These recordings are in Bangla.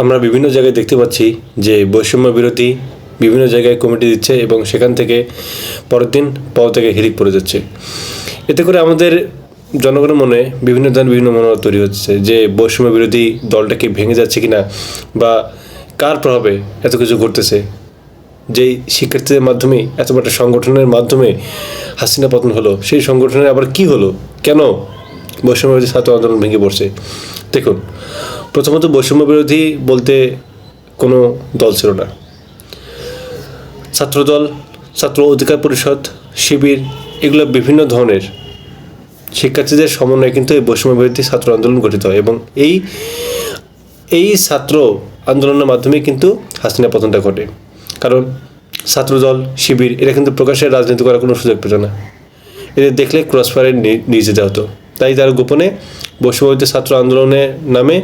আমরা বিভিন্ন জায়গায় দেখতে পাচ্ছি যে বৈষম্য বিরোধী বিভিন্ন জায়গায় কমিটি দিচ্ছে এবং সেখান থেকে পরের দিন পদ থেকে হিরিক পড়ে যাচ্ছে। এতে করে আমাদের জনগণের মনে বিভিন্ন ধরনের বিভিন্ন মনোভাব তৈরি হচ্ছে যে বৈষম্য বিরোধী দলটা কি ভেঙে যাচ্ছে কিনা বা কার প্রভাবে এত কিছু ঘটতেছে? যেই শিক্ষার্থীদের মাধ্যমে, এত বড় সংগঠনের মাধ্যমে হাসিনা পতন হলো, সেই সংগঠনের আবার কি হলো? কেন বৈষম্য বিরোধী ছাত্র আন্দোলন ভেঙে পড়ছে। দেখুন, প্রথমত বৈষম্য বিরোধী বলতে কোনো দল ছিল না। ছাত্রদল, ছাত্র অধিকার পরিষদ, শিবির, এগুলো বিভিন্ন ধরনের শিক্ষার্থীদের সমন্বয়ে কিন্তু এই বৈষম্য বিরোধী ছাত্র আন্দোলন গঠিত হয় এবং এই এই ছাত্র আন্দোলনের মাধ্যমে কিন্তু হাসিনা পতনটা ঘটে। কারণ ছাত্রদল, শিবির, এরা কিন্তু প্রকাশ্যে রাজনীতি করার কোনো সুযোগ পেত না। এদের দেখলে ক্রস ফায়ারে নিয়ে যেতে হতো। তাই তারা গোপনে বৈষম্যবিরোধী ছাত্র আন্দোলনের নামে,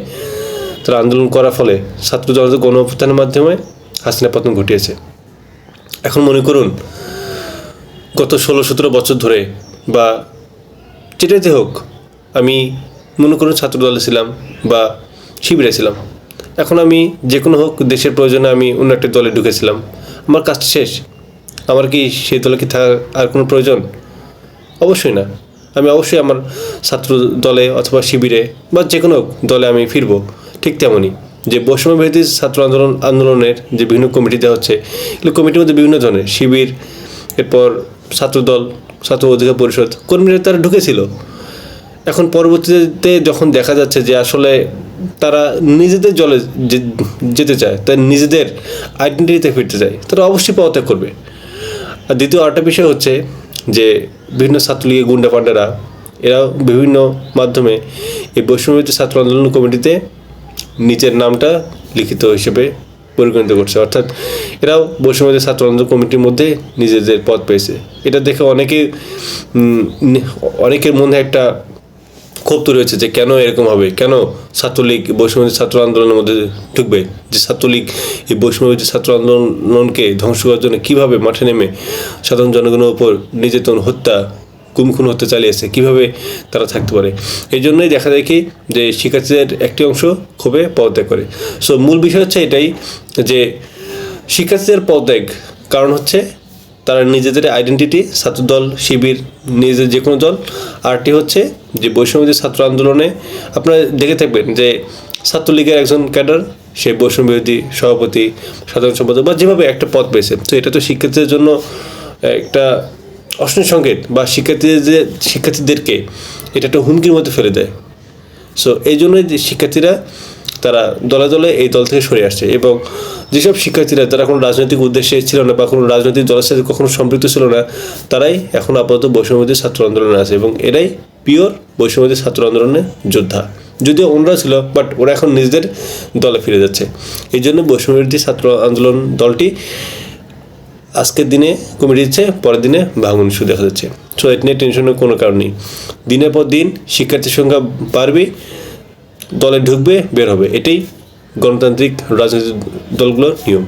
তারা আন্দোলন করার ফলে ছাত্র জনতা গণ অভ্যুত্থানের মাধ্যমে হাসিনা পতন ঘটিয়েছে। এখন মনে করুন, গত ষোলো সতেরো বছর ধরে বা যেটাতে হোক, আমি মনে করুন ছাত্র দলে ছিলাম বা শিবিরে ছিলাম। এখন আমি যে কোনো হোক দেশের প্রয়োজনে আমি অন্য একটা দলে ঢুকেছিলাম। আমার কাজটা শেষ। আমার কি সেই দলে কি থাকার আর কোনো প্রয়োজন? অবশ্যই না। আমি অবশ্যই আমার ছাত্র দলে অথবা শিবিরে বা যে কোনো দলে আমি ফিরবো, ঠিক তেমনই। যে বৈষম্য বিরোধী ছাত্র আন্দোলন, আন্দোলনের যে বিভিন্ন কমিটি দেওয়া হচ্ছে, এগুলো কমিটির মধ্যে বিভিন্ন ধরনের শিবির, এরপর ছাত্রদল ছাত্র অধিকার পরিষদ, কর্মীরা তারা ঢুকেছিল। এখন পরবর্তীতে যখন দেখা যাচ্ছে যে আসলে তারা নিজেদের জলে যেতে চায়, তার নিজেদের আইডেন্টিটিতে ফিরতে চায়, তারা অবশ্যই পদত্যাগ করবে। আর দ্বিতীয় আরেকটা বিষয় হচ্ছে যে বিভিন্ন ছাত্রলীগের গুন্ডা পান্ডারা এরা বিভিন্ন মাধ্যমে এই বৈষম্যবিরোধী ছাত্র আন্দোলন কমিটিতে নিজের নামটা লিখিত হিসেবে পরিগণিত করছে। অর্থাৎ এরাও বৈষম্যবিরোধী ছাত্র আন্দোলন কমিটির মধ্যে নিজেদের পদ পেয়েছে। এটা দেখে অনেকে অনেকের মনে একটা ক্ষোভ তৈরি হয়েছে যে কেন এরকম হবে? কেন ছাত্রলীগ বৈষম্যবিরোধী ছাত্র আন্দোলনের মধ্যে ঢুকবে? যে ছাত্রলীগ এই বৈষম্যবিরোধী ছাত্র আন্দোলনকে ধ্বংস করার জন্য কীভাবে মাঠে নেমে সাধারণ জনগণের উপর নির্যাতন, হত্যা গুম খুন হত্যা চালিয়েছে? কীভাবে তারা থাকতে পারে? এই জন্যই দেখা যায় কি যে শিক্ষার্থীদের একটি অংশ ক্ষোভে পদত্যাগ করে। সো মূল বিষয় হচ্ছে এটাই যে শিক্ষার্থীদের পদত্যাগ, কারণ হচ্ছে তারা নিজেদের আইডেন্টিটি ছাত্রদল, শিবির, নিজেদের যে কোনো দল আরটি হচ্ছে যে বৈষম্যবিরোধী ছাত্র আন্দোলনে আপনারা দেখে থাকবেন যে ছাত্রলীগের একজন ক্যাডার, সে বৈষম্যবিরোধী সভাপতি, সাধারণ সম্পাদক বা যেভাবে একটা পদ পেয়েছে। তো এটা তো শিক্ষার্থীদের জন্য একটা অশ্লীল সংকেত বা শিক্ষার্থীদের যে শিক্ষার্থীদেরকে এটা একটা হুমকির মধ্যে ফেলে দেয়। সো এই জন্যই যে শিক্ষার্থীরা তারা দলে দলে এই দল থেকে সরে আসছে এবং যেসব শিক্ষার্থীরা তারা কোনো রাজনৈতিক উদ্দেশ্যে ছিল না বা কোনো রাজনৈতিক দলের সাথে কখনো সম্পৃক্ত ছিল না, তারাই এখন আপাতত বৈষম্যবাদী ছাত্র আন্দোলনে আছে এবং এরাই পিওর বৈষম্যবাদী ছাত্র আন্দোলনের যোদ্ধা। যদিও অন্যরা ছিল বাট ওরা এখন নিজেদের দলে ফিরে যাচ্ছে। এই জন্য বৈষম্যবিরোধী ছাত্র আন্দোলন দলটি আজকের দিনে কমে দিচ্ছে, পরের দিনে ভাঙন ইস্যু দেখা যাচ্ছে। সো এটা নিয়ে টেনশনের কোনো কারণ নেই। দিনের পর দিন শিক্ষার্থীর সংখ্যা বাড়বে। দলে ঢুকবে বের হবে। এটাই গণতান্ত্রিক রাজনৈতিক দলগুলোর নিয়ম।